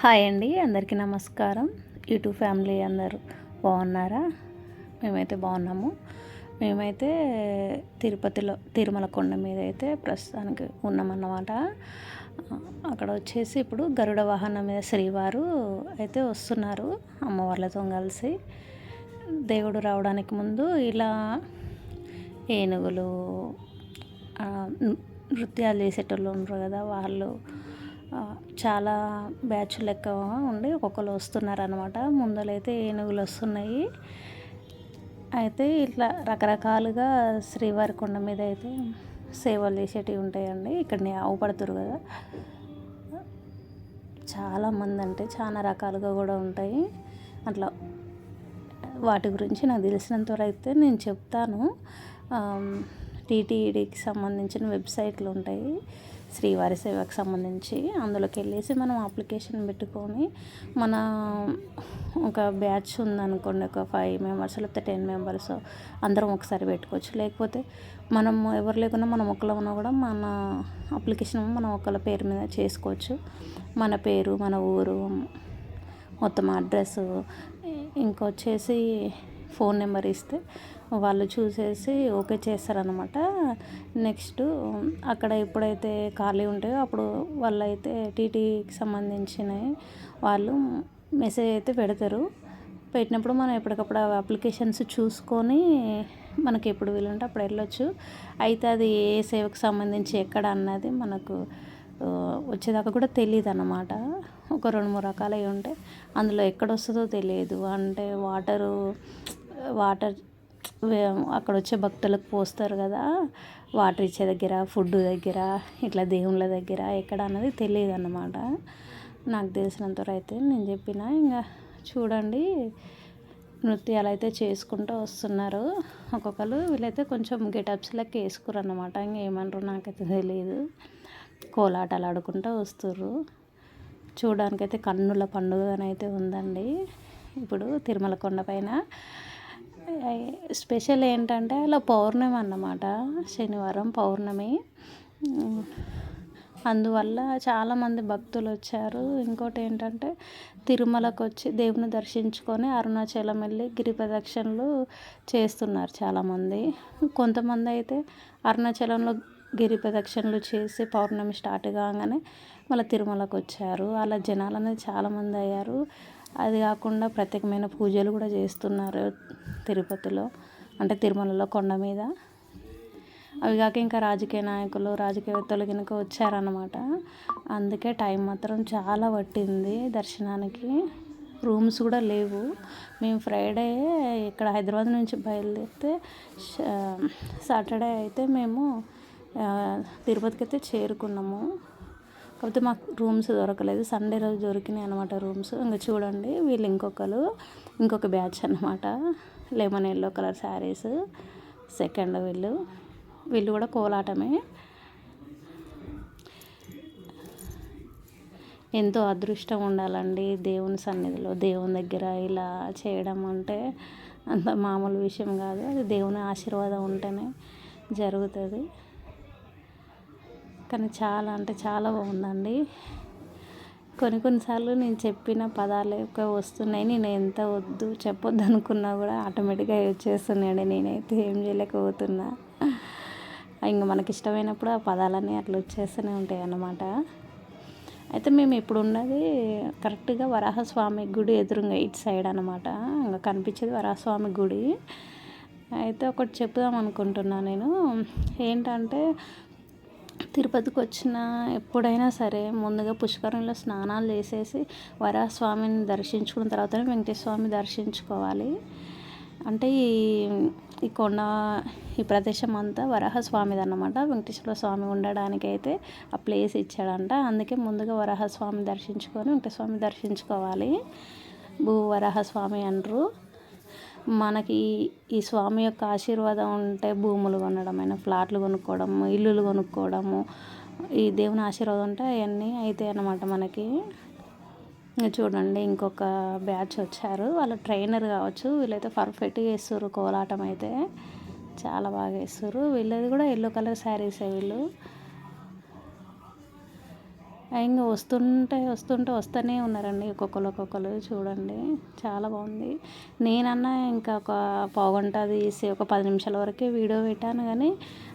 Hi అండి అందరికీ నమస్కారం. యూట్యూబ్ ఫ్యామిలీ అందరూ బాగున్నారా? మేమైతే బాగున్నాము. మేమైతే తిరుపతిలో తిరుమల కొండ మీద అయితే ప్రస్తుతానికి ఉన్నామన్నమాట. అక్కడ వచ్చేసి ఇప్పుడు గరుడ వాహనం మీద శ్రీవారు అయితే వస్తున్నారు అమ్మవార్లతో కలిసి. దేవుడు రావడానికి ముందు ఇలా ఏనుగులు నృత్యాలు చేసేటోళ్ళు ఉంటారు కదా వాళ్ళు. చాలా బ్యాచ్ లెక్క ఉండి ఒక్కొక్కరు వస్తున్నారు అనమాట ముందలైతే ఏనుగులు వస్తున్నాయి. అయితే ఇట్లా రకరకాలుగా శ్రీవారి కొండ మీద అయితే సేవలు చేసేటివి ఉంటాయండి. ఇక్కడ ఆవు పడుతురు కదా. చాలామంది అంటే చాలా రకాలుగా కూడా ఉంటాయి. అట్లా వాటి గురించి నాకు తెలిసినంత అయితే నేను చెప్తాను. టీటీడీకి సంబంధించిన వెబ్సైట్లు ఉంటాయి. శ్రీవారి సేవకు సంబంధించి అందులోకి వెళ్ళేసి మనం అప్లికేషన్ పెట్టుకొని మన ఒక బ్యాచ్ ఉందనుకోండి ఒక ఫైవ్ మెంబర్స్ లేకపోతే టెన్ మెంబర్స్ అందరం ఒకసారి పెట్టుకోవచ్చు. లేకపోతే మనం ఎవరు లేకుండా మనం ఒకళ్ళ ఉన్నా కూడా మన అప్లికేషన్ మనం ఒకళ్ళ పేరు మీద చేసుకోవచ్చు. మన పేరు మన ఊరు మొత్తం అడ్రస్ ఇంకొచ్చేసి ఫోన్ నెంబర్ ఇస్తే వాళ్ళు చూసేసి ఓకే చేస్తారనమాట నెక్స్ట్ అక్కడ ఎప్పుడైతే ఖాళీ ఉంటాయో అప్పుడు వాళ్ళైతే టీటీకి సంబంధించిన వాళ్ళు మెసేజ్ అయితే పెడతారు. పెట్టినప్పుడు మనం ఎప్పటికప్పుడు అప్లికేషన్స్ చూసుకొని మనకి ఎప్పుడు వీలుంటే అప్పుడు వెళ్ళొచ్చు. అయితే అది ఏ సేవకు సంబంధించి ఎక్కడ అన్నది మనకు వచ్చేదాకా కూడా తెలియదు అన్నమాట ఒక రెండు మూడు రకాలు అవి ఉంటాయి. అందులో ఎక్కడ వస్తుందో తెలియదు. అంటే వాటరు వాటర్ అక్కడ వచ్చే భక్తులకు పోస్తారు కదా వాటర్ ఇచ్చే దగ్గర ఫుడ్ దగ్గర ఇట్లా దేవుళ్ళ దగ్గర ఎక్కడ అన్నది తెలియదు అన్నమాట నాకు తెలిసినంతవరకు అయితే నేను చెప్పిన ఇంకా చూడండి నృత్యాలు అయితే చేసుకుంటూ వస్తున్నారు. ఒక్కొక్కరు వీళ్ళైతే కొంచెం గెటప్స్ లెక్క వేసుకురు అనమాట ఇంకేమంటారు నాకైతే తెలియదు. కోలాటాలు ఆడుకుంటూ వస్తుర్రు. చూడడానికైతే కన్నుల పండుగనైతే ఉందండి. ఇప్పుడు తిరుమల కొండ పైన స్పెషల్ ఏంటంటే అలా పౌర్ణమి అన్నమాట. శనివారం పౌర్ణమి. అందువల్ల చాలామంది భక్తులు వచ్చారు. ఇంకోటి ఏంటంటే తిరుమలకు వచ్చి దేవుని దర్శించుకొని అరుణాచలం వెళ్ళి గిరి ప్రదక్షిణలు చేస్తున్నారు చాలామంది. కొంతమంది అయితే అరుణాచలంలో గిరి ప్రదక్షిణలు చేసి పౌర్ణమి స్టార్ట్ కాగానే మళ్ళీ తిరుమలకు వచ్చారు. అలా జనాలు అనేది చాలామంది అయ్యారు. అది కాకుండా ప్రత్యేకమైన పూజలు కూడా చేస్తున్నారు తిరుపతిలో అంటే తిరుమలలో కొండ మీద. అవి కాక ఇంకా రాజకీయ నాయకులు రాజకీయవేత్తలు కనుక వచ్చారనమాట అందుకే టైం మాత్రం చాలా పట్టింది దర్శనానికి. రూమ్స్ కూడా లేవు. మేము ఫ్రైడే ఇక్కడ హైదరాబాద్ నుంచి బయలుదేరితే సాటర్డే అయితే మేము తిరుపతికి అయితే చేరుకున్నాము. కాకపోతే మాకు రూమ్స్ దొరకలేదు. సండే రోజు దొరికినాయి అనమాట రూమ్స్. ఇంకా చూడండి వీళ్ళు ఇంకొకరు ఇంకొక బ్యాచ్ అనమాట lemon yellow colour saris second వీళ్ళు. వీళ్ళు కూడా కోలాటమే. ఎంతో అదృష్టం ఉండాలండి దేవుని సన్నిధిలో దేవుని దగ్గర ఇలా చేయడం అంటే. అంత మామూలు విషయం కాదు. అది దేవుని ఆశీర్వాదం ఉంటేనే జరుగుతుంది. కానీ చాలా అంటే చాలా బాగుందండి. కొన్ని కొన్నిసార్లు నేను చెప్పిన పదాలు ఎక్కువ వస్తున్నాయి. నేను ఎంత వద్దు చెప్పొద్దు అనుకున్నా కూడా ఆటోమేటిక్గా వచ్చేస్తున్నాయండి. నేనైతే ఏం చేయలేకపోతున్నా. ఇంకా మనకి ఇష్టమైనప్పుడు ఆ పదాలన్నీ అట్లా వచ్చేస్తూనే ఉంటాయి అన్నమాట. అయితే మేము ఇప్పుడు ఉన్నది కరెక్ట్గా వరాహస్వామి గుడి ఎదురుగా ఇటు సైడ్ అనమాట ఇంకా కనిపించేది వరాహస్వామి గుడి. అయితే ఒకటి చెప్దాం అనుకుంటున్నా నేను. ఏంటంటే తిరుపతికి వచ్చిన ఎప్పుడైనా సరే ముందుగా పుష్కరంలో స్నానాలు చేసేసి వరాస్వామిని దర్శించుకున్న తర్వాతనే వెంకటేశ్వర స్వామి దర్శించుకోవాలి. అంటే ఈ ఈ కొండ ఈ ప్రదేశం అంతా వరాహస్వామిది అన్నమాట వెంకటేశ్వర స్వామి ఉండడానికి అయితే ఆ ప్లేస్ ఇచ్చాడంట. అందుకే ముందుగా వరాహస్వామి దర్శించుకొని వెంకటేశ్వర దర్శించుకోవాలి. భూ వరాహస్వామి అంటారు మనకి ఈ స్వామి యొక్క ఆశీర్వాదం ఉంటే భూములు కొనడమైన ఫ్లాట్లు కొనుక్కోవడము ఇల్లులు కొనుక్కోవడము ఈ దేవుని ఆశీర్వాదం ఉంటే అవన్నీ అవుతాయి అన్నమాట మనకి. చూడండి ఇంకొక బ్యాచ్ వచ్చారు. వాళ్ళ ట్రైనర్ కావచ్చు వీళ్ళైతే పర్ఫెక్ట్గా వేస్తారు కోలాటం అయితే చాలా బాగా వేస్తారు వీళ్ళది కూడా ఎల్లో కలర్ శారీసే వీళ్ళు. ఇంకా వస్తుంటే వస్తుంటే వస్తూనే ఉన్నారండి ఒక్కొక్కరు ఒక్కొక్కరు చూడండి. చాలా బాగుంది. నేనన్నా ఇంకా ఒక పావుగంట తీసి ఒక పది నిమిషాల వరకే వీడియో పెట్టాను కానీ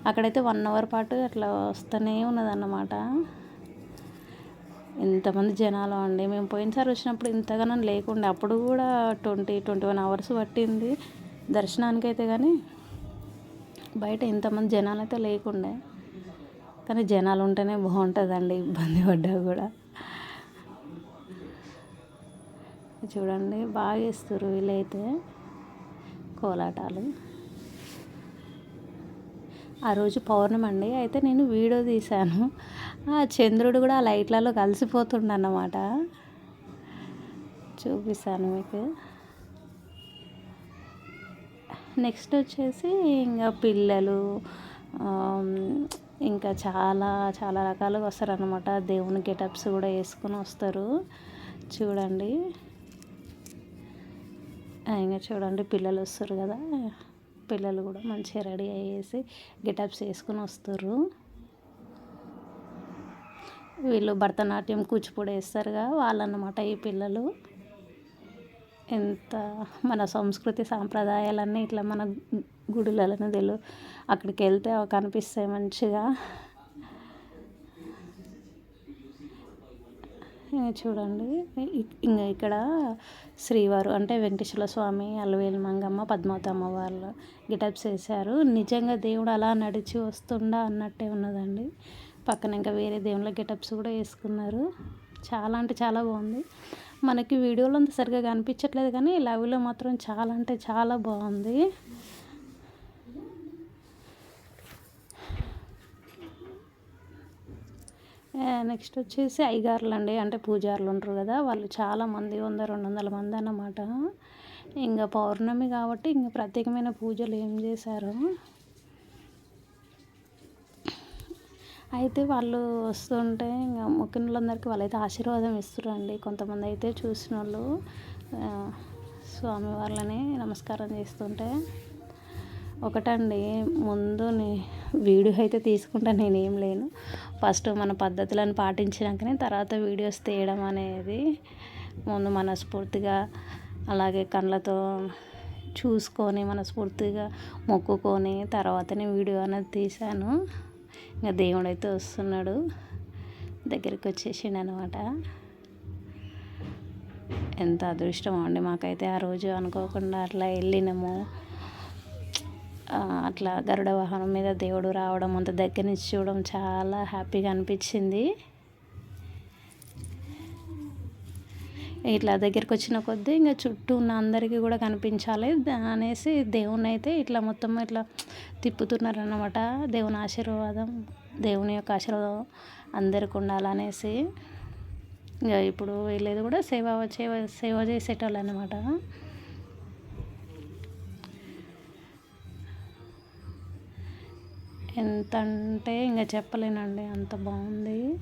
అక్కడైతే వన్ అవర్ పాటు అట్లా వస్తూనే ఉన్నదన్నమాట. ఎంతమంది జనాలు అండి. మేము పోయినసారి వచ్చినప్పుడు ఇంతగానో లేకుండే. అప్పుడు కూడా ట్వంటీ ట్వంటీ వన్ అవర్స్ పట్టింది దర్శనానికి అయితే కానీ. బయట ఇంతమంది జనాలు అయితే లేకుండే. కానీ జనాలు ఉంటేనే బాగుంటుందండి ఇబ్బంది పడ్డా కూడా. చూడండి బాగా వేస్తారు వీళ్ళైతే కోలాటాలు. ఆ రోజు పౌర్ణమి అండి అయితే నేను వీడియో తీశాను. ఆ చంద్రుడు కూడా ఆ లైట్లలో కలిసిపోతుండన్నమాట. చూపిస్తాను మీకు. నెక్స్ట్ వచ్చేసి ఇంకా పిల్లలు ఇంకా చాలా చాలా రకాలుగా వస్తారనమాట దేవుని గెటప్స్ కూడా వేసుకొని వస్తారు. చూడండి. ఇంకా చూడండి పిల్లలు వస్తారు కదా. పిల్లలు కూడా మంచిగా రెడీ అయ్యేసి గెటప్స్ వేసుకొని వస్తారు. వీళ్ళు భరతనాట్యం కూచిపూడి వేస్తారుగా వాళ్ళన్నమాట ఈ పిల్లలు. ఎంత మన సంస్కృతి సాంప్రదాయాలన్నీ ఇట్లా మన గుడులలో తెలు అక్కడికి వెళ్తే కనిపిస్తాయి మంచిగా. చూడండి ఇంకా ఇక్కడ శ్రీవారు అంటే వెంకటేశ్వర స్వామి అల్వేలు మంగమ్మ పద్మావతమ్మ వాళ్ళు గిటప్స్ వేశారు నిజంగా దేవుడు అలా నడిచి వస్తుండా అన్నట్టే ఉన్నదండి. పక్కన ఇంకా వేరే దేవుళ్ళ గెటప్స్ కూడా వేసుకున్నారు. చాలా అంటే చాలా బాగుంది. మనకి వీడియోలో అంత సరిగా కనిపించట్లేదు కానీ లైవ్లో మాత్రం చాలా అంటే చాలా బాగుంది. నెక్స్ట్ వచ్చేసి అయ్యగారులు అండి. అంటే పూజారులు ఉంటారు కదా వాళ్ళు చాలామంది వంద రెండు వందల మంది అన్నమాట. ఇంకా పౌర్ణమి కాబట్టి ఇంకా ప్రత్యేకమైన పూజలు ఏం చేశారు? అయితే వాళ్ళు వస్తుంటే ఇంకా మొక్కిన వాళ్ళైతే ఆశీర్వాదం ఇస్తారండి కొంతమంది అయితే చూసిన వాళ్ళు స్వామి వాళ్ళని నమస్కారం చేస్తుంటే ఒకటండి ముందు వీడియో అయితే తీసుకుంటా నేనేం లేను. ఫస్ట్ మన పద్ధతులను పాటించినాకనే తర్వాత వీడియోస్ తీయడం అనేది ముందు మనస్ఫూర్తిగా అలాగే కళ్ళతో చూసుకొని మనస్ఫూర్తిగా మొక్కుకొని తర్వాతనే వీడియో అనేది తీశాను. ఇంకా దేవుడు అయితే వస్తున్నాడు. దగ్గరికి వచ్చేసిండు అనమాట ఎంత అదృష్టం అండి మాకైతే ఆ రోజు అనుకోకుండా అట్లా వెళ్ళినాము. అట్లా గరుడ వాహనం మీద దేవుడు రావడం అంత దగ్గర నుంచి చూడడం చాలా హ్యాపీగా అనిపించింది. ఇట్లా దగ్గరికి వచ్చిన కొద్దీ ఇంకా చుట్టూ ఉన్న అందరికీ కూడా కనిపించాలి అనేసి దేవుని అయితే ఇట్లా మొత్తం ఇట్లా తిప్పుతున్నారన్నమాట. దేవుని ఆశీర్వాదం దేవుని యొక్క ఆశీర్వాదం అందరికి ఉండాలనేసి. ఇంకా ఇప్పుడు వెళ్ళేది కూడా సేవ సేవ సేవ చేసేటోళ్ళు అనమాట ఎంత అంటే ఇంకా చెప్పలేనండి అంత బాగుంది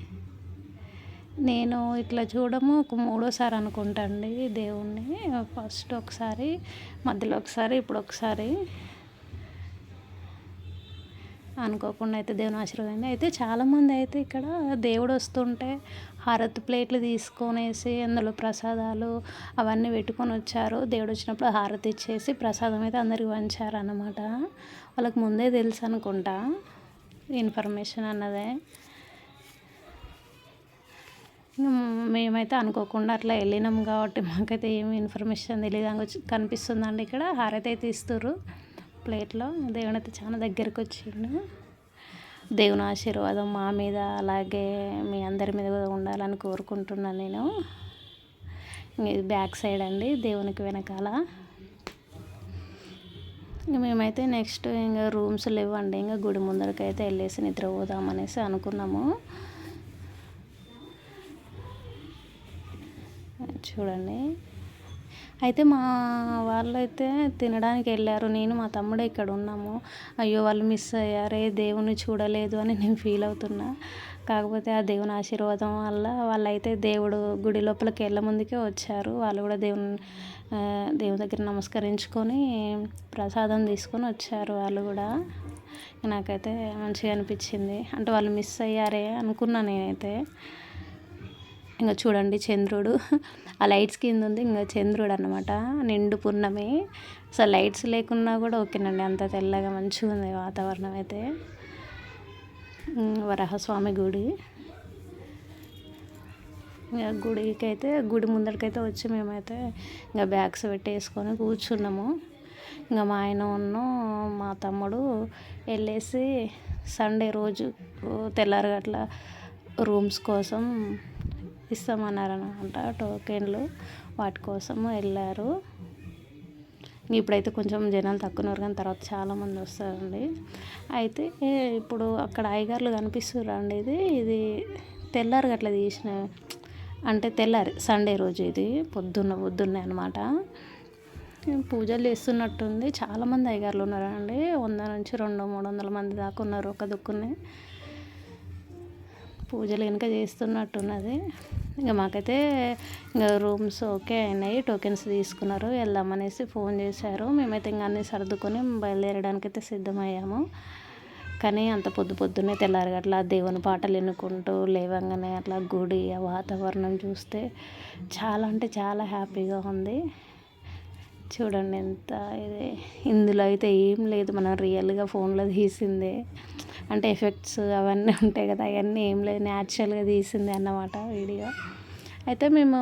నేను ఇట్లా చూడము ఒక మూడోసారి అనుకుంటా అండి దేవుణ్ణి. ఫస్ట్ ఒకసారి మధ్యలో ఒకసారి ఇప్పుడు ఒకసారి. అనుకోకుండా అయితే దేవుని ఆశీర్వాదం. అయితే చాలామంది అయితే ఇక్కడ దేవుడు వస్తుంటే హారతి ప్లేట్లు తీసుకొనేసి అందులో ప్రసాదాలు అవన్నీ పెట్టుకొని వచ్చారు. దేవుడు వచ్చినప్పుడు హారతి ఇచ్చేసి ప్రసాదం అయితే అందరికి పంచారు అన్నమాట వాళ్ళకి ముందే తెలుసు అనుకుంటా ఇన్ఫర్మేషన్ అన్నదే. మేమైతే అనుకోకుండా అట్లా వెళ్ళినాం కాబట్టి మాకైతే ఏమి ఇన్ఫర్మేషన్ తెలియదు. కనిపిస్తుందండి ఇక్కడ. హారతి అయితే ఇస్తారు ప్లేట్లో. దేవుని చాలా దగ్గరికి వచ్చిండు దేవుని ఆశీర్వాదం మా మీద అలాగే మీ అందరి మీద కూడా ఉండాలని కోరుకుంటున్నాను నేను. ఇది బ్యాక్ సైడ్ అండి దేవునికి వెనకాల. మేమైతే నెక్స్ట్ ఇంకా రూమ్స్ లేవండి ఇంకా గుడి ముందరకైతే వెళ్ళేసి నిద్ర పోదామనేసి అనుకున్నాము. చూడండి. అయితే మా వాళ్ళైతే తినడానికి వెళ్ళారు. నేను మా తమ్ముడే ఇక్కడ ఉన్నాము. అయ్యో వాళ్ళు మిస్ అయ్యారే దేవుని చూడలేదు అని నేను ఫీల్ అవుతున్నా. కాకపోతే ఆ దేవుని ఆశీర్వాదం వల్ల వాళ్ళైతే దేవుడు గుడి లోపలికి వెళ్ళ ముందుకే వచ్చారు. వాళ్ళు కూడా దేవుని దేవుని దగ్గర నమస్కరించుకొని ప్రసాదం తీసుకొని వచ్చారు వాళ్ళు కూడా. నాకైతే మంచిగా అనిపించింది. అంటే వాళ్ళు మిస్ అయ్యారే అనుకున్నా నేనైతే. ఇంకా చూడండి చంద్రుడు. ఆ లైట్స్ కింద ఉంది ఇంకా చంద్రుడు అనమాట నిండు పున్నమి. సో లైట్స్ లేకున్నా కూడా ఓకేనండి అంత తెల్లగా మంచిగా ఉంది వాతావరణం అయితే. వరహస్వామి వరాహస్వామి గుడి. ఇంకా గుడికి అయితే గుడి ముందరికైతే వచ్చి మేమైతే ఇంకా బ్యాగ్స్ పెట్టేసుకొని కూర్చున్నాము. ఇంకా మా ఆయన ఉన్న మా తమ్ముడు వెళ్ళేసి సండే రోజు తెల్లారి అట్లా రూమ్స్ కోసం ఇస్తామన్నారు అనమాట టోకెన్లు వాటి కోసం వెళ్ళారు. ఇప్పుడైతే కొంచెం జనాలు తక్కువ ఉన్నారు కానీ తర్వాత చాలామంది వస్తారండి. అయితే ఇప్పుడు అక్కడ ఐగార్లు కనిపిస్తున్నారు అండి ఇది. ఇది తెల్లారి గట్ల తీసిన అంటే తెల్లారి సండే రోజు ఇది. పొద్దున్న పొద్దున్నే అనమాట పూజలు చేస్తున్నట్టుంది. చాలామంది అయ్యగారులు ఉన్నారండి. వంద నుంచి రెండు మూడు వందల మంది దాకా ఉన్నారు ఒక దుక్కునే. పూజలు కనుక చేస్తున్నట్టున్నది. ఇంకా మాకైతే ఇంకా రూమ్స్ ఓకే అయినాయి. టోకెన్స్ తీసుకున్నారు. వెళ్దామనేసి ఫోన్ చేశారు. మేమైతే ఇంకా అన్నీ సర్దుకొని బయలుదేరడానికి అయితే సిద్ధమయ్యాము. కానీ అంత పొద్దు పొద్దున్నే తెల్లారి అట్లా దేవుని పాటలు ఎన్నుకుంటూ లేవంగానే అట్లా గుడి ఆ వాతావరణం చూస్తే చాలా అంటే చాలా హ్యాపీగా ఉంది. చూడండి ఎంత ఇది. ఇందులో అయితే ఏం లేదు. మనం రియల్గా ఫోన్లో తీసిందే. అంటే ఎఫెక్ట్స్ అవన్నీ ఉంటాయి కదా. అవన్నీ ఏం లేదు. న్యాచురల్గా తీసిందే అన్నమాట వీడియో. అయితే మేము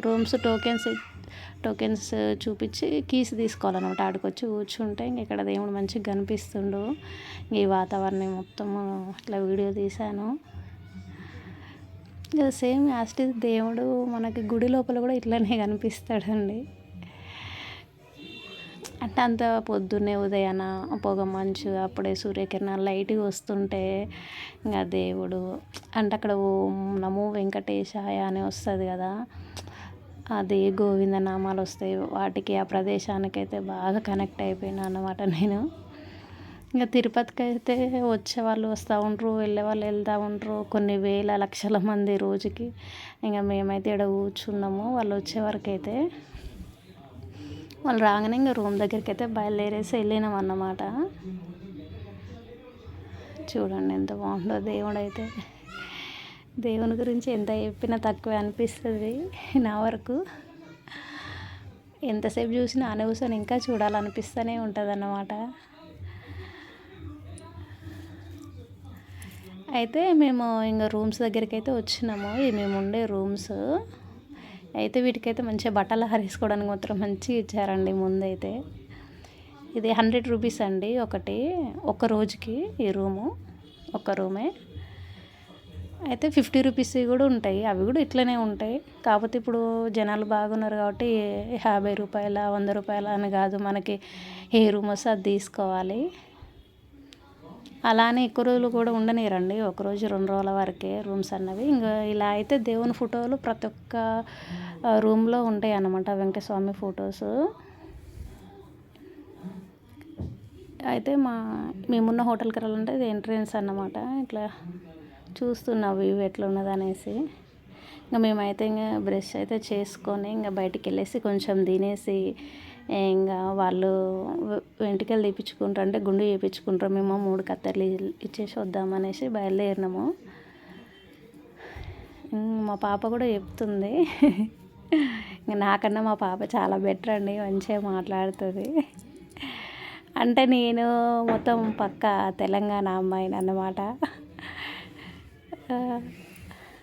రూమ్స్ టోకెన్స్ టోకెన్స్ చూపించి కీస్ తీసుకోవాలన్నమాట. ఆడికి వచ్చి కూర్చుంటే ఇంక ఇక్కడ దేవుడు మంచిగా కనిపిస్తుండు. ఈ వాతావరణం మొత్తం అట్లా వీడియో తీశాను. సేమ్ యాస్ట్ దేవుడు మనకి గుడి లోపల కూడా ఇట్లానే కనిపిస్తాడండి. అంటే అంత పొద్దున్నే ఉదయాన పొగ మంచు అప్పుడే సూర్యకిరణాలు లైట్గా వస్తుంటే ఇంకా దేవుడు అంటే అక్కడ ఓం నమో వెంకటేశాయ అని వస్తుంది కదా అది గోవింద నామాలు వస్తాయి. వాటికి ఆ ప్రదేశానికి అయితే బాగా కనెక్ట్ అయిపోయినా అన్నమాట నేను. ఇంకా తిరుపతికి అయితే వచ్చే వాళ్ళు వస్తూ ఉంటారు వెళ్ళే వాళ్ళు వెళ్తూ ఉంటారు కొన్ని వేల లక్షల మంది రోజుకి. ఇంకా మేమైతే ఇక్కడ కూర్చున్నాము వాళ్ళు వచ్చే వరకు అయితే వాళ్ళు రాగానే ఇంకా రూమ్ దగ్గరికి అయితే బయలుదేరేసి వెళ్ళినాం అన్నమాట. చూడండి ఎంత బాగుందో దేవుడు అయితే దేవుని గురించి ఎంత చెప్పినా తక్కువే అనిపిస్తుంది నా వరకు. ఎంతసేపు చూసినా ఆనే కూర్చొని ఇంకా చూడాలనిపిస్తూనే ఉంటుంది అన్నమాట అయితే మేము ఇంకా రూమ్స్ దగ్గరికి అయితే వచ్చినాము. ఇవి మేము ఉండే రూమ్స్? అయితే వీటికైతే మంచిగా బట్టలు ఆరేసుకోవడానికి మాత్రం మంచిగా ఇచ్చారండి ముందైతే. ఇది హండ్రెడ్ రూపీస్ అండి ఒకటి ఒక రోజుకి ఈ రూము ఒక రూమే. అయితే ఫిఫ్టీ రూపీస్ కూడా ఉంటాయి అవి కూడా ఇట్లనే ఉంటాయి. కాకపోతే ఇప్పుడు జనాలు బాగున్నారు కాబట్టి యాభై రూపాయల వంద రూపాయల అని కాదు మనకి ఏ రూమ్ వస్తే అది తీసుకోవాలి. అలానే ఎక్కువ రోజులు కూడా ఉండనిరండి. ఒక రోజు రెండు రోజుల వరకే రూమ్స్ అన్నవి. ఇంకా ఇలా అయితే దేవుని ఫోటోలు ప్రతి ఒక్క రూమ్లో ఉంటాయి అన్నమాట వెంకటస్వామి ఫొటోస్. అయితే మా మేమున్న హోటల్కి వెళ్ళాలంటే ఇది ఎంట్రన్స్ అన్నమాట. ఇట్లా చూస్తున్నా వ్యూ ఎట్లా ఉన్నది అనేసి ఇంకా మేమైతే ఇంకా బ్రష్ అయితే చేసుకొని ఇంకా బయటికి వెళ్ళేసి కొంచెం తినేసి ఇంకా వాళ్ళు వెంట్రుకలు తీపించుకుంటారు అంటే గుండు చేయించుకుంటారు మేము మూడు కత్తెరలు ఇచ్చేసి వద్దామనేసి బయలుదేరినాము. మా పాప కూడా చెప్తుంది. ఇంకా నాకన్నా మా పాప చాలా బెటర్ అండి మంచిగా మాట్లాడుతుంది. అంటే నేను మొత్తం పక్క తెలంగాణ అమ్మాయిని అన్నమాట.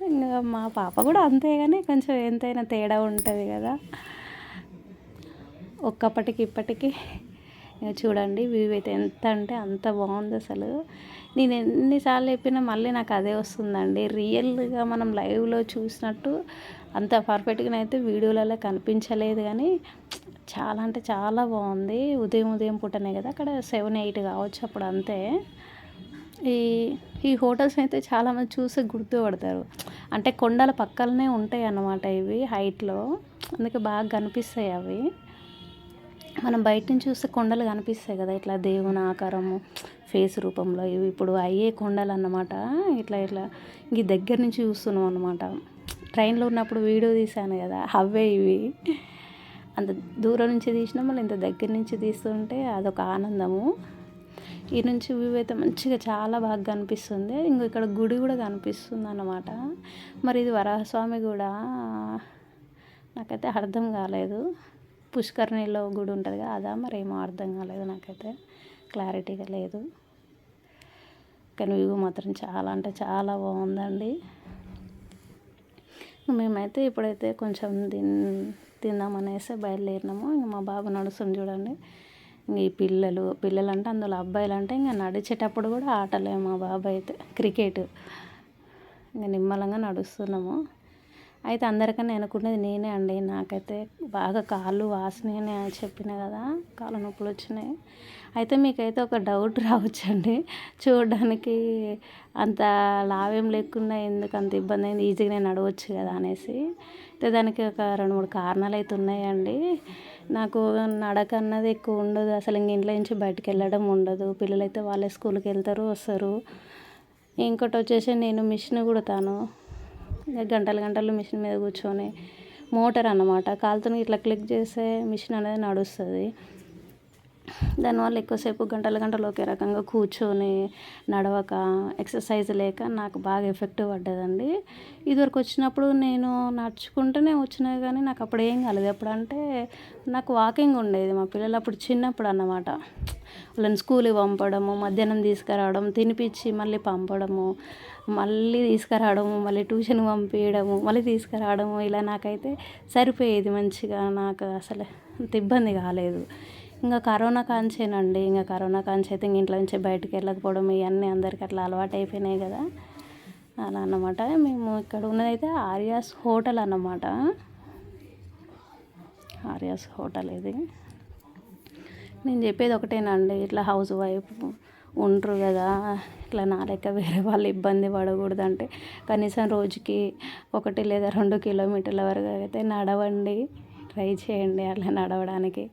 ఇంకా మా పాప కూడా అంతే కానీ కొంచెం ఎంతైనా తేడా ఉంటుంది కదా. ఒక్కప్పటికి ఇప్పటికీ. చూడండి వ్యూ అయితే ఎంత అంటే అంత బాగుంది అసలు. నేను ఎన్నిసార్లు చెప్పినా మళ్ళీ నాకు అదే వస్తుందండి. రియల్గా మనం లైవ్లో చూసినట్టు అంత పర్ఫెక్ట్గా అయితే వీడియోలలో కనిపించలేదు కానీ చాలా అంటే చాలా బాగుంది. ఉదయం ఉదయం పుట్టనే కదా అక్కడ సెవెన్ ఎయిట్ కావచ్చు అప్పుడు అంతే. ఈ ఈ హోటల్స్ అయితే చాలామంది చూసి గుర్తుపడతారు అంటే కొండల పక్కలనే ఉంటాయి అన్నమాట ఇవి హైట్లో అందుకే బాగా కనిపిస్తాయి అవి. మనం బయట నుంచి చూస్తే కొండలు కనిపిస్తాయి కదా ఇట్లా దేవుని ఆకారము ఫేస్ రూపంలో ఇవి ఇప్పుడు అయ్యే కొండలు అన్నమాట ఇట్లా ఇట్లా ఇంక దగ్గర నుంచి చూస్తున్నాం అనమాట ట్రైన్లో ఉన్నప్పుడు వీడియో తీశాను కదా అవే ఇవి. అంత దూరం నుంచి తీసినా మళ్ళీ ఇంత దగ్గర నుంచి తీస్తుంటే అదొక ఆనందము. ఈ నుంచి వ్యూ అయితే మంచిగా చాలా బాగా కనిపిస్తుంది. ఇంకా ఇక్కడ గుడి కూడా కనిపిస్తుంది అన్నమాట. మరి ఇది వరాహస్వామి కూడా. నాకైతే అర్థం కాలేదు. పుష్కరిణిలో గుడి ఉంటుంది కదా అదా మరి ఏమో అర్థం కాలేదు నాకైతే. క్లారిటీగా లేదు. కానీ వ్యూ మాత్రం చాలా అంటే చాలా బాగుందండి. మేమైతే ఇప్పుడైతే కొంచెం తిన్ తిందామనేసి బయలుదేరినాము. ఇంకా మా బాబు నడుస్తుంది చూడండి. ఇంక ఈ పిల్లలు పిల్లలు అంటే అందులో అబ్బాయిలు అంటే ఇంకా నడిచేటప్పుడు కూడా ఆటలే మా బాబాయ్ అయితే క్రికెట్. ఇంకా నిమ్మలంగా నడుస్తున్నాము. అయితే అందరికన్నా అనుకునేది నేనే అండి. నాకైతే బాగా కాళ్ళు వాసినాయని చెప్పిన కదా కాళ్ళ నొప్పులు వచ్చినాయి. అయితే మీకైతే ఒక డౌట్ రావచ్చండి. చూడడానికి అంత లావేం లేకుండా ఎందుకు అంత ఇబ్బంది అయింది? ఈజీగా నేను నడవచ్చు కదా అనేసి. అయితే దానికి ఒక రెండు మూడు కారణాలు అయితే ఉన్నాయండి. నాకు నడక అన్నది ఎక్కువ ఉండదు. అసలు ఇంక ఇంట్లో నుంచి బయటకు వెళ్ళడం ఉండదు. పిల్లలైతే వాళ్ళే స్కూల్కి వెళ్తారు వస్తారు. ఇంకోటి వచ్చేసి నేను మిషన్ కుడతాను. గంటలు గంటలు మిషన్ మీద కూర్చొని మోటార్ అన్నమాట. కాలుతో ఇట్లా క్లిక్ చేస్తే మిషన్ అనేది నడుస్తుంది. దానివల్ల ఎక్కువసేపు గంటల గంటలు ఒకే రకంగా కూర్చొని నడవక ఎక్సర్సైజ్ లేక నాకు బాగా ఎఫెక్ట్ పడ్డదండి. ఇదివరకు వచ్చినప్పుడు నేను నడుచుకుంటూనే వచ్చినా కానీ నాకు అప్పుడు ఏం కాలేదు. ఎప్పుడంటే నాకు వాకింగ్ ఉండేది. మా పిల్లలు అప్పుడు చిన్నప్పుడు అన్నమాట. వాళ్ళని స్కూల్కి పంపడము మధ్యాహ్నం తీసుకురావడం తినిపించి మళ్ళీ పంపడము మళ్ళీ తీసుకురావడము మళ్ళీ ట్యూషన్ పంపించడము మళ్ళీ తీసుకురావడము ఇలా నాకైతే సరిపోయేది మంచిగా. నాకు అసలు అంత ఇబ్బంది కాలేదు. ఇంకా కరోనా కాంచేనండి. ఇంకా కరోనా కాంచి అయితే ఇంక ఇంట్లో నుంచి బయటకు వెళ్ళకపోవడం ఇవన్నీ అందరికి అట్లా అలవాటు అయిపోయినాయి కదా. అలా అన్నమాట. మేము ఇక్కడ ఉన్నదైతే ఆర్యాస్ హోటల్ అన్నమాట. ఆర్యాస్ హోటల్ ఇది. నేను చెప్పేది ఒకటేనండి. ఇట్లా హౌస్ వైఫ్ ఉండరు కదా. ఇట్లా నా లెక్క వేరే వాళ్ళు ఇబ్బంది పడకూడదు అంటే కనీసం రోజుకి ఒకటి లేదా రెండు కిలోమీటర్ల వరకు అయితే నడవండి. ట్రై చేయండి అలా నడవడానికి.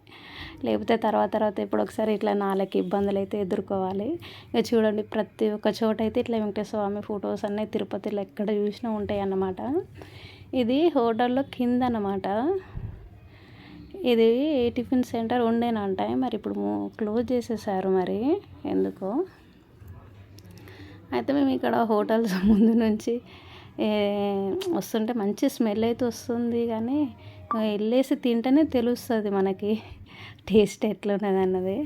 లేకపోతే తర్వాత తర్వాత ఇప్పుడు ఒకసారి ఇట్లా నాలుగు ఇబ్బందులు అయితే ఎదుర్కోవాలి. ఇక చూడండి ప్రతి ఒక్క చోట అయితే ఇట్లా వెంకటేశ్వర స్వామి ఫొటోస్ అన్నీ తిరుపతిలో ఎక్కడ చూసినా ఉంటాయి అన్నమాట. ఇది హోటల్లో కింద అన్నమాట. ఇది టిఫిన్ సెంటర్ ఉండేనంట. మరి ఇప్పుడు క్లోజ్ చేసేసారు మరి. ఎందుకో? అయితే మేము ఇక్కడ హోటల్స్ ముందు నుంచి వస్తుంటే మంచి స్మెల్ అయితే వస్తుంది కానీ వెళ్ళేసి తింటేనే తెలుస్తుంది మనకి టేస్ట్ ఎట్లున్నది అన్నది.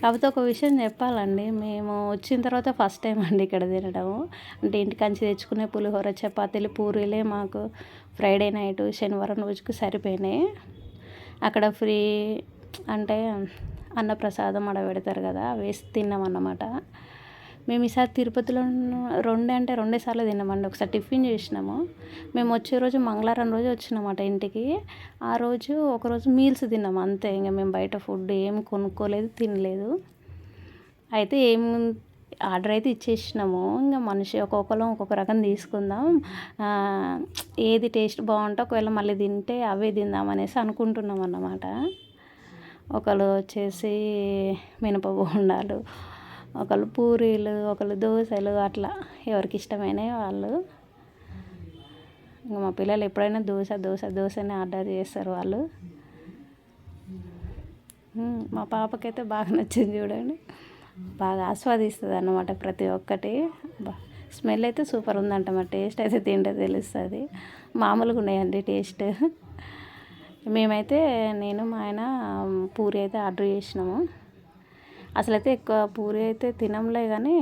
కాకపోతే ఒక విషయం చెప్పాలండి మేము వచ్చిన తర్వాత ఫస్ట్ టైం అండి ఇక్కడ తినడము. అంటే ఇంటికంచి తెచ్చుకునే పులిహోర చపాతీలు పూరీలే మాకు ఫ్రైడే నైట్ శనివారం రోజుకి సరిపోయినాయి. అక్కడ ఫ్రీ అంటే అన్నప్రసాదం అక్కడ పెడతారు కదా వేసి తిన్నాం అన్నమాట మేము ఈసారి తిరుపతిలో రెండే అంటే రెండే సార్లు తిన్నామండి. ఒకసారి టిఫిన్ చేసినాము. మేము వచ్చే రోజు మంగళవారం రోజు వచ్చినామాట ఇంటికి. ఆ రోజు ఒకరోజు మీల్స్ తిన్నాము. అంతే ఇంకా మేము బయట ఫుడ్ ఏం కొనుక్కోలేదు తినలేదు. అయితే ఏం ఆర్డర్ అయితే ఇచ్చేసినాము. ఇంకా మనిషి ఒక్కొక్కరం ఒక్కొక్క రకం తీసుకుందాం. ఏది టేస్ట్ బాగుంటే ఒకవేళ మళ్ళీ తింటే అవే తిందాం అనేసి అనుకుంటున్నాం అన్నమాట ఒకళ్ళు వచ్చేసి మినప బోండాలు ఒకళ్ళు పూరీలు ఒకళ్ళు దోశలు అట్లా. ఎవరికి ఇష్టమైనవి వాళ్ళు. ఇంకా మా పిల్లలు ఎప్పుడైనా దోశ దోశ దోశనే ఆర్డర్ చేస్తారు వాళ్ళు. మా పాపకైతే బాగా నచ్చింది చూడండి. బాగా ఆస్వాదిస్తుంది అన్నమాట ప్రతి ఒక్కటి. స్మెల్ అయితే సూపర్ ఉందంట మా టేస్ట్ అయితే తింటే తెలుస్తుంది. మామూలుగా ఉన్నాయండి టేస్ట్. మేమైతే నేను మా ఆయన పూరి అయితే ఆర్డర్ చేసినాము. అసలైతే ఎక్కువ పూరి అయితే తినంలే కానీ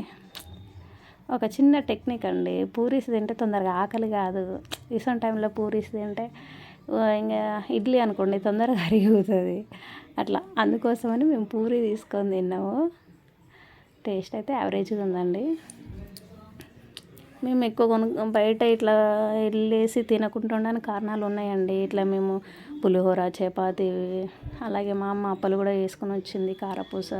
ఒక చిన్న టెక్నిక్ అండి. పూరీస్ తింటే తొందరగా ఆకలి కాదు. ఇసం టైంలో పూరీస్ తింటే ఇంకా ఇడ్లీ అనుకోండి తొందరగా అరిగిపోతుంది. అట్లా అందుకోసమని మేము పూరి తీసుకొని తిన్నాము. టేస్ట్ అయితే యావరేజ్గా ఉందండి. మేము ఎక్కువ కొను బయట ఇట్లా వెళ్ళేసి తినకుంటుండడానికి కారణాలు ఉన్నాయండి. ఇట్లా మేము పులిహోర చపాతి అలాగే మా అమ్మ అప్పలు కూడా వేసుకొని వచ్చింది కారపూస.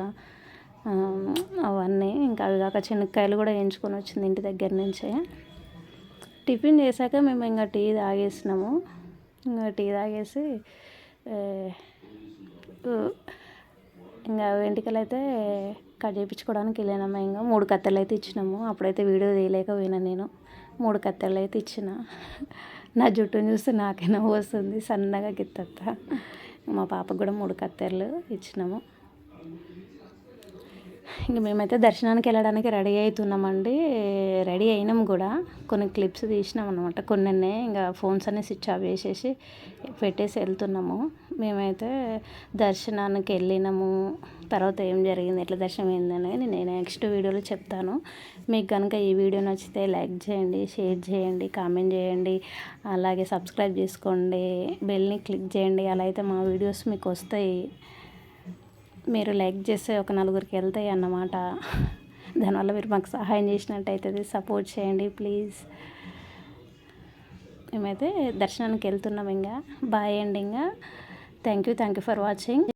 అవన్నీ ఇంకా అవి కాక చెనక్కాయలు కూడా వేయించుకొని వచ్చింది ఇంటి దగ్గర నుంచే. టిఫిన్ చేశాక మేము ఇంకా టీ తాగేసినాము. ఇంకా టీ తాగేసి ఇంకా వెంట్రుకలు అయితే కట్ చేయించుకోవడానికి వెళ్ళినాము. ఇంకా మూడు కత్తెలు అయితే ఇచ్చినాము. అప్పుడైతే వీడియో తీయలేకపోయినా నేను. మూడు కత్తెలు అయితే ఇచ్చిన. నా జుట్టుని చూస్తే నాకైనా వస్తుంది. సన్నగా గిత్త మా పాపకు కూడా మూడు కత్తెరలు ఇచ్చినాము. ఇంక మేమైతే దర్శనానికి వెళ్ళడానికి రెడీ అవుతున్నామండి రెడీ అయినాం కూడా. కొన్ని క్లిప్స్ తీసినాం అనమాట కొన్ని ఇంకా ఫోన్స్ అన్ని స్విచ్ ఆఫ్ చేసేసి పెట్టేసి వెళ్తున్నాము. మేమైతే దర్శనానికి వెళ్ళినాము. తర్వాత ఏం జరిగింది ఎట్లా దర్శనం అయిందని నేను నెక్స్ట్ వీడియోలో చెప్తాను. మీకు కనుక ఈ వీడియో నచ్చితే లైక్ చేయండి షేర్ చేయండి కామెంట్ చేయండి. అలాగే సబ్స్క్రైబ్ చేసుకోండి. బెల్ని క్లిక్ చేయండి. అలా అయితే మా వీడియోస్ మీకు వస్తాయి. మీరు లైక్ చేస్తే ఒక నలుగురికి వెళ్తాయి అన్నమాట. దానివల్ల మీరు మాకు సహాయం చేసినట్టు అవుతుంది సపోర్ట్ చేయండి ప్లీజ్. మేమైతే దర్శనానికి వెళ్తున్నాం ఇంకా. బాయ్ అండి ఇంకా. Thank you thank you for watching.